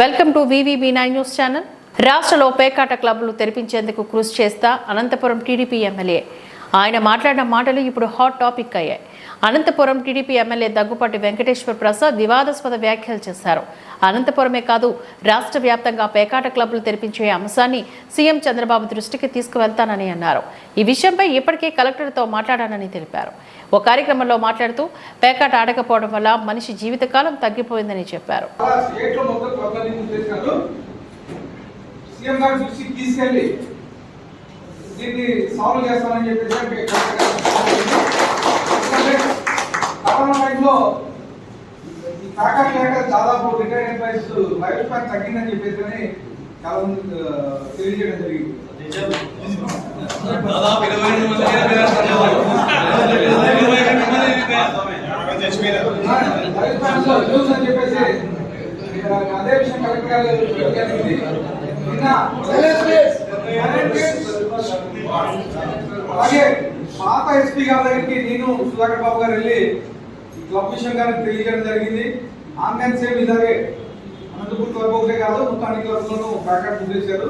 Welcome to V V nine news channel. రాష్ట్రంలో పేకాట క్లబ్లు తెరిపించేందుకు కృషి చేస్తా అనంతపురం టీడీపీ ఎమ్మెల్యే. ఆయన మాట్లాడిన మాటలు ఇప్పుడు హాట్ టాపిక్ అయ్యాయి. అనంతపురం టీడీపీ ఎమ్మెల్యే దగ్గుపాటి వెంకటేశ్వర ప్రసాద్ వివాదాస్పద వ్యాఖ్యలు చేశారు. అనంతపురమే కాదు రాష్ట్ర వ్యాప్తంగా పేకాట క్లబ్లు తెరిపించే అంశాన్ని సీఎం చంద్రబాబు దృష్టికి తీసుకువెళ్తానని అన్నారు. ఈ విషయంపై ఇప్పటికే కలెక్టర్తో మాట్లాడానని తెలిపారు. ఓ కార్యక్రమంలో మాట్లాడుతూ పేకాట ఆడకపోవడం వల్ల మనిషి జీవితకాలం తగ్గిపోయిందని చెప్పారు. క్లబ్లన్నీ మూసేసినారు సీఎం గారు చూసి తీసుకెళ్ళి దీన్ని సాల్వ్ చేస్తానని చెప్పేసి కరోనా టైంలో ఈ లేక దాదాపు రిటైర్డ్ ఎంప్లాయీస్ లైఫ్ స్పాన్ తగ్గిందని చెప్పేసి అని చాలా మంది తెలియజేయడం జరిగింది. దాదాపు ఇరవై మంది. లైఫ్ స్పాన్లో అని చెప్పేసి అదే విషయం కలెక్టర్ గారు జరిగింది. నిన్న అలాగే పాత ఎస్పీ గారి దగ్గరికి నేను సుధాకర్ బాబు గారు వెళ్ళి క్లబ్ విషయం గారికి తెలియజేయడం జరిగింది ఆన్లైన్ సేమ్ ఇలాగే అనంతపూర్ క్లబ్ ఒకటే కాదు మొత్తం అన్ని క్లబ్లను ప్యాకెట్ చేశారు